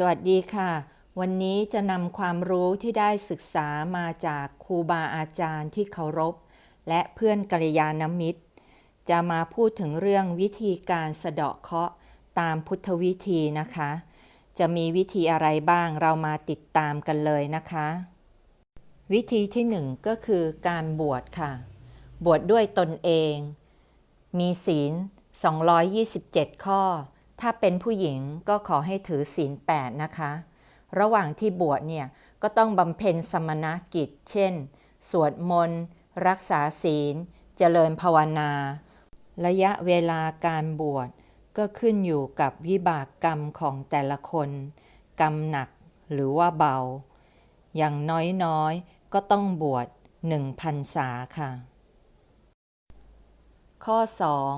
สวัสดีค่ะ วันนี้จะนำความรู้ที่ได้ศึกษามาจากครูบาอาจารย์ที่เคารพ และเพื่อนกัลยาณมิตร จะมาพูดถึงเรื่องวิธีการสะเดาะเคราะห์ตามพุทธวิธีนะคะ จะมีวิธีอะไรบ้างเรามาติดตามกันเลยนะคะ วิธีที่หนึ่งก็คือการบวชค่ะ บวชดด้วยตนเอง มีศีล 227 ข้อ ถ้าเป็นผู้หญิงก็ขอให้ถือศีล8นะคะ ระหว่างที่บวชเนี่ยก็ต้องบำเพ็ญสมณกิจ เช่น สวดมนต์ รักษาศีล เจริญภาวนา ระยะเวลาการบวชก็ขึ้นอยู่กับวิบากกรรมของแต่ละคน กรรมหนักหรือว่าเบา อย่างน้อยๆ ก็ต้องบวชหนึ่งพันษาค่ะ ข้อ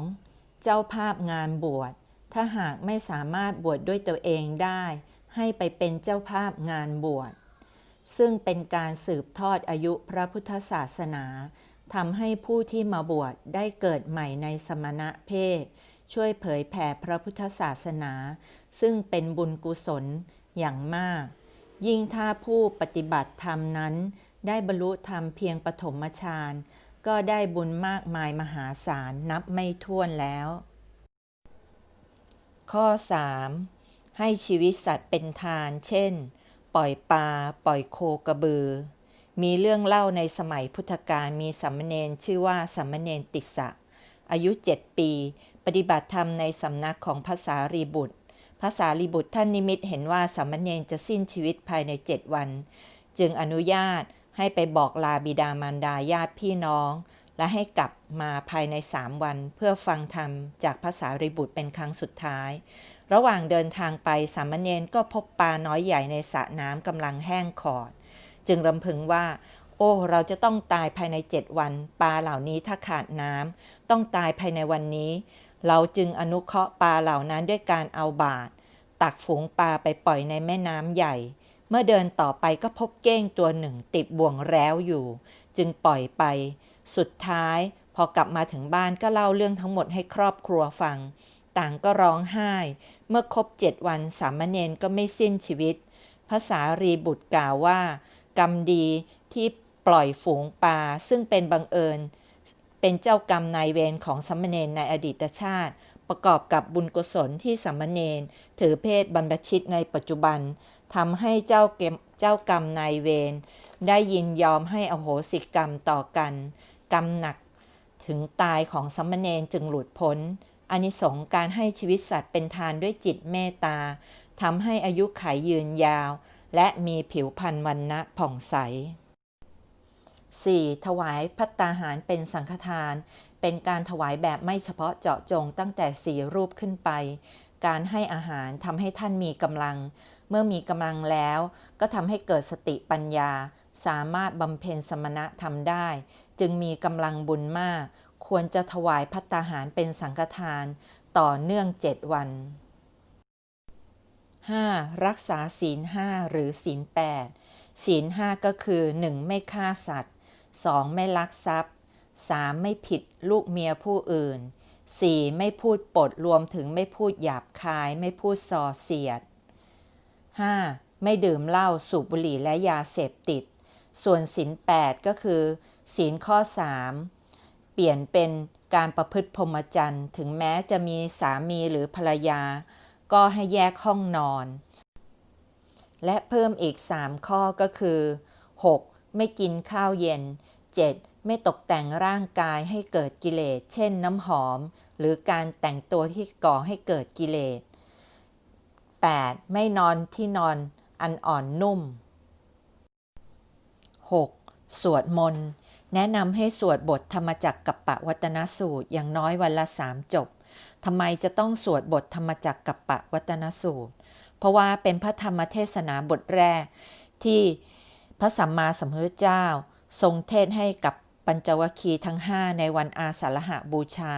2. เจ้าภาพงานบวช ถ้าหากไม่สามารถบวชดด้วยตัวเองได้ ให้ไปเป็นเจ้าภาพงานบวช ซึ่งเป็นการสืบทอดอายุพระพุทธศาสนาทำให้ผู้ที่มาบวชได้เกิดใหม่ในสมณะเพศ ช่วยเผยแผ่พระพุทธศาสนา ซึ่งเป็นบุญกุศลอย่างมาก ยิ่งถ้าผู้ปฏิบัติธรรมนั้น ได้บรรลุธรรมเพียงปฐมฌานก็ได้บุญมากมายมหาศาลนับไม่ถ้วนแล้ว ข้อ 3. ให้ชีวิตสัตว์เป็นทาน เช่น ปล่อยปลา ปล่อยโคกระบือ มีเรื่องเล่าในสมัยพุทธกาลมีสัมมเนนชื่อว่าสัมมเนนติสะ อายุ 7 ปี ปฏิบัติธรรมในสำนักของภาษารีบุตรภาษารีบุตรท่านนิมิตเห็นว่าสัมมเนนจะสิ้นชีวิตภายใน 7 วัน จึงอนุญาตให้ไปบอกลาบิดามารดาญาติพี่น้อง และให้กลับมาภายในสามวันเพื่อฟังธรรมจากภาษาริบุตรเป็นครั้งสุดท้าย ระหว่างเดินทางไปสามเณรก็พบปลาน้อยใหญ่ในสระน้ำกำลังแห้งขอด จึงรำพึงว่า โอ้ เราจะต้องตายภายในเจ็ดวันปลาเหล่านี้ถ้าขาดน้ำต้องตายภายในวันนี้ เราจึงอนุเคราะห์ปลาเหล่านั้นด้วยการเอาบาตรตักฝูงปลาไปปล่อยในแม่น้ำใหญ่ เมื่อเดินต่อไปก็พบเก้งตัวหนึ่งติดบ่วงแร้วอยู่ จึงปล่อยไป สุดท้ายพอกลับมาถึงบ้านก็เล่าเรื่องทั้งหมดให้ครอบครัวฟัง ต่างก็ร้องไห้ เมื่อครบเจ็ดวันสามเณรก็ไม่สิ้นชีวิตภาษารีบุตรกล่าวว่า กรรมดีที่ปล่อยฝูงปลาซึ่งเป็นบังเอิญ เป็นเจ้ากรรมนายเวรของสามเณรในอดีตชาติ ประกอบกับบุญกุศลที่สามเณรถือเพศบรรพชิตในปัจจุบันทำให้เจ้าเกมเจ้ากรรมนายเวรได้ยินยอมให้อโหสิกรรมต่อกัน กรรมหนัก ถึงตายของสามเณรจึงหลุดพ้นอานิสงส์การให้ชีวิตสัตว์เป็นทานด้วยจิตเมตตาทำให้อายุขัยยืนยาว และมีผิวพรรณวันนะผ่องใส 4. ถวายพัตตาหารเป็นสังฆทาน เป็นการถวายแบบไม่เฉพาะเจาะจงตั้งแต่สี่รูปขึ้นไป การให้อาหารทำให้ท่านมีกำลัง เมื่อมีกำลังแล้ว ก็ทำให้เกิดสติปัญญา สามารถบำเพ็ญสมณะทำได้ จึงมีกำลังบุญมาก ควรจะถวายพัตตาหารเป็นสังฆทานต่อเนื่องเจ็ดวัน 5. รักษาศีลห้าหรือศีลแปดศีลห้าก็คือ 1. ไม่ฆ่าสัตว์ 2. ไม่ลักทรัพย์ 3. ไม่ผิดลูกเมียผู้อื่น 4. ไม่พูดปดรวมถึงไม่พูดหยาบคาย ไม่พูดส่อเสียด 5. ไม่ดื่มเหล้าสูบบุหรี่และยาเสพติด ส่วนศีล8ก็คือ ศีลข้อ 3 เปลี่ยนเป็นการประพฤติพรหมจรรย์ ถึงแม้จะมีสามีหรือภรรยา ก็ให้แยกห้องนอน และเพิ่มอีก 3 ข้อก็คือ 6. ไม่กินข้าวเย็น 7. ไม่ตกแต่งร่างกายให้เกิดกิเลส เช่นน้ำหอม หรือการแต่งตัวที่ก่อให้เกิดกิเลส 8. ไม่นอนที่นอนอันอ่อนนุ่ม 6. สวดมนต์ แนะนำให้สวดบทธรรมจักรกับปะวัตนสูตรอย่างน้อยวันละสามจบทำไมจะต้องสวดบทธรรมจักรกับปะวัตนสูตร เพราะว่าเป็นพระธรรมเทศนาบทแรกที่พระสัมมาสัมพุทธเจ้า ทรงเทศให้กับ ปัญจวคีทั้ง5ในวันอาสาฬหะบูชา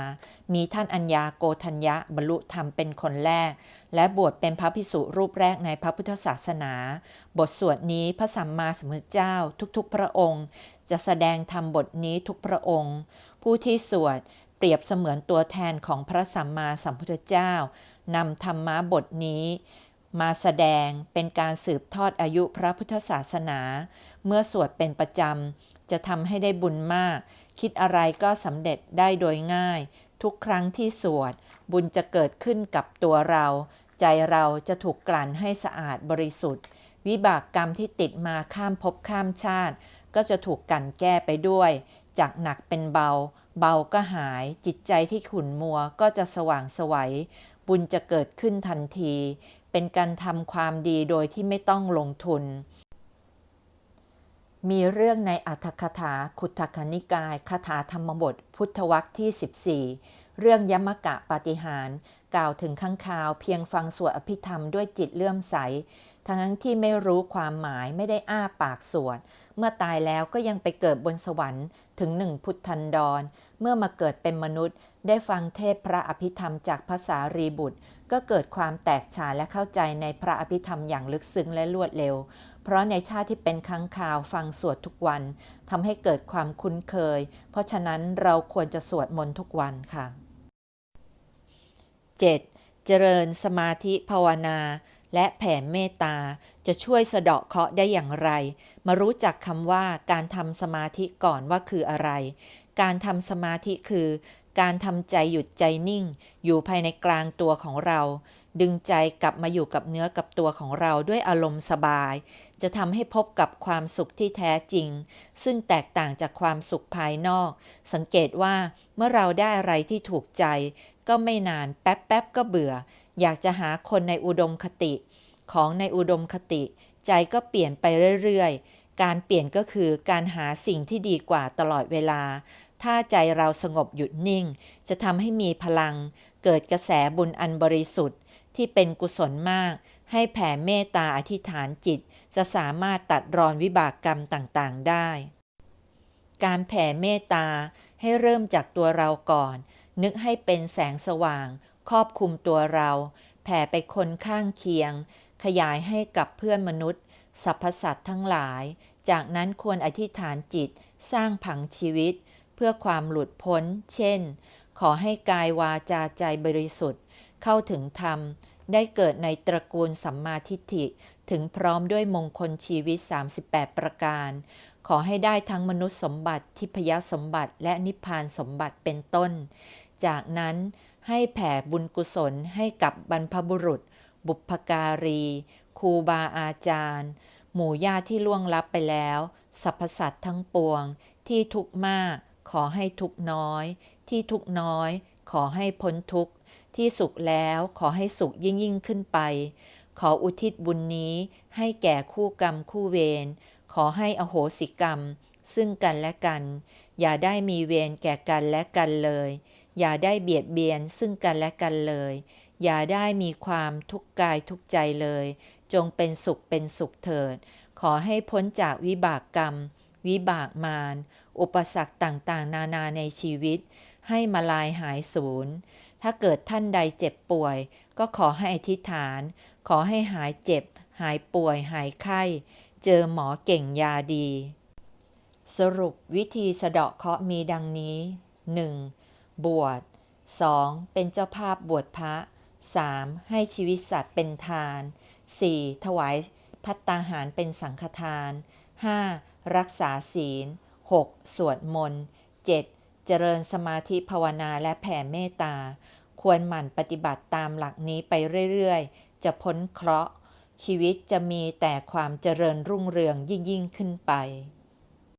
มีท่านอัญญาโกธัญญะบรรลุธรรมเป็นคนแรก และบวชเป็นพระภิกษุรูปแรกในพระพุทธศาสนา บทสวดนี้พระสัมมาสัมพุทธเจ้าทุกๆ พระองค์ จะแสดงธรรมบทนี้ทุกพระองค์ ผู้ที่สวดเปรียบเสมือนตัวแทนของพระสัมมาสัมพุทธเจ้านำธรรมะบทนี้มาแสดงเป็นการสืบทอดอายุพระพุทธศาสนา เมื่อสวดเป็นประจำ จะทำให้ได้บุญมาก คิดอะไรก็สำเร็จได้โดยง่าย ทุกครั้งที่สวด บุญจะเกิดขึ้นกับตัวเรา ใจเราจะถูกกลั่นให้สะอาดบริสุทธิ์ วิบากกรรมที่ติดมาข้ามภพข้ามชาติ ก็จะถูกกลั่นแก้ไปด้วย จากหนักเป็นเบา เบาก็หาย จิตใจที่ขุ่นมัวก็จะสว่างสวัย บุญจะเกิดขึ้นทันที เป็นการทำความดีโดยที่ไม่ต้องลงทุน มีเรื่องในอัตถคถาขุททคนิกายคาถาธรรมบท พุทธวรรคที่ 14 เรื่องยมกะปาฏิหารกล่าวถึงข้างคาวเพียงฟังสวดอภิธรรมด้วยจิตเลื่อมใส ทั้งที่ไม่รู้ความหมายไม่ได้อ้าปากสวด เมื่อตายแล้วก็ยังไปเกิดบนสวรรค์ถึงหนึ่งพุทธันดร เมื่อมาเกิดเป็นมนุษย์ ได้ฟังเทศพระอภิธรรมจากภาษารีบุตร ก็เกิดความแตกฉานและเข้าใจในพระอภิธรรมอย่างลึกซึ้งและรวดเร็ว เพราะในชาติที่เป็นครั้งคาวฟังสวดทุกวันทำให้เกิดความคุ้นเคย เพราะฉะนั้นเราควรจะสวดมนต์ทุกวันค่ะ 7. เจริญสมาธิภาวนาและแผ่เมตตา จะช่วยสะเดาะเคราะห์ได้อย่างไร มารู้จักคำว่าการทำสมาธิก่อนว่าคืออะไร การทำสมาธิคือ การทำใจหยุดใจนิ่ง อยู่ภายในกลางตัวของเรา ดึงใจกลับมาอยู่กับเนื้อกับตัวของเราด้วยอารมณ์สบาย จะทำให้พบกับความสุขที่แท้จริง ซึ่งแตกต่างจากความสุขภายนอก สังเกตว่าเมื่อเราได้อะไรที่ถูกใจ ก็ไม่นานแป๊บแป๊บก็เบื่อ อยากจะหาคนในอุดมคติ ของในอุดมคติ ใจก็เปลี่ยนไปเรื่อยๆการเปลี่ยนก็คือการหาสิ่งที่ดีกว่าตลอดเวลา ถ้าใจเราสงบหยุดนิ่ง จะทำให้มีพลัง เกิดกระแสบุญอันบริสุทธิ์ ที่เป็นกุศลมาก ให้แผ่เมตตาอธิษฐานจิต จะสามารถตัดรอนวิบากกรรมต่างๆได้ การแผ่เมตตาให้เริ่มจากตัวเราก่อน นึกให้เป็นแสงสว่าง ครอบคลุมตัวเรา แผ่ไปคนข้างเคียง ขยายให้กับเพื่อนมนุษย์สรรพสัตว์ทั้งหลาย จากนั้นควรอธิษฐานจิต สร้างผังชีวิต พื่อความหลุดพ้น เช่น ขอให้กายวาจาใจบริสุทธิ์ เข้าถึงธรรม ได้เกิดในตระกูลสัมมาทิฏฐิ ถึงพร้อมด้วยมงคลชีวิต 38 ประการ ขอให้ได้ทั้งมนุษย์สมบัติ ทิพยสมบัติ และนิพพานสมบัติเป็นต้น จากนั้นให้แผ่บุญกุศลให้กับบรรพบุรุษ บุพการีครูบาอาจารย์ หมู่ญาติที่ล่วงลับไปแล้ว สรรพสัตว์ทั้งปวง ที่ทุกข์มาก ขอให้ทุกน้อย ที่ทุกน้อย ขอให้พ้นทุกที่สุขแล้วขอให้สุขยิ่งยิ่งขึ้นไป ขออุทิศบุญนี้ให้แก่คู่กรรมคู่เวรขอให้อโหสิกรรม ซึ่งกันและกัน อย่าได้มีเวรแก่กันและกันเลย อย่าได้เบียดเบียนซึ่งกันและกันเลย อย่าได้มีความทุกข์กายทุกใจเลย จงเป็นสุขเป็นสุขเถิด ขอให้พ้นจากวิบากกรรม วิบากมาร อุปสรรคต่างๆ นานาในชีวิต ให้มาลายหายสูญถ้าเกิดท่านใดเจ็บป่วย ก็ขอให้อธิษฐาน ขอให้หายเจ็บ หายป่วย หายไข้ เจอหมอเก่งยาดี สรุปวิธีสะเดาะเคราะห์มีดังนี้ 1. บวช 2. เป็นเจ้าภาพบวชพระ 3. ให้ชีวิตสัตว์เป็นทาน 4. ถวายพัตตาหารเป็นสังฆทาน 5. รักษาศีล 6. สวดมนต์ 7. เจริญสมาธิภาวนาและแผ่เมตตา ควรหมั่นปฏิบัติตามหลักนี้ไปเรื่อยๆ จะพ้นเคราะห์ ชีวิตจะมีแต่ความเจริญรุ่งเรืองยิ่งยิ่งขึ้นไป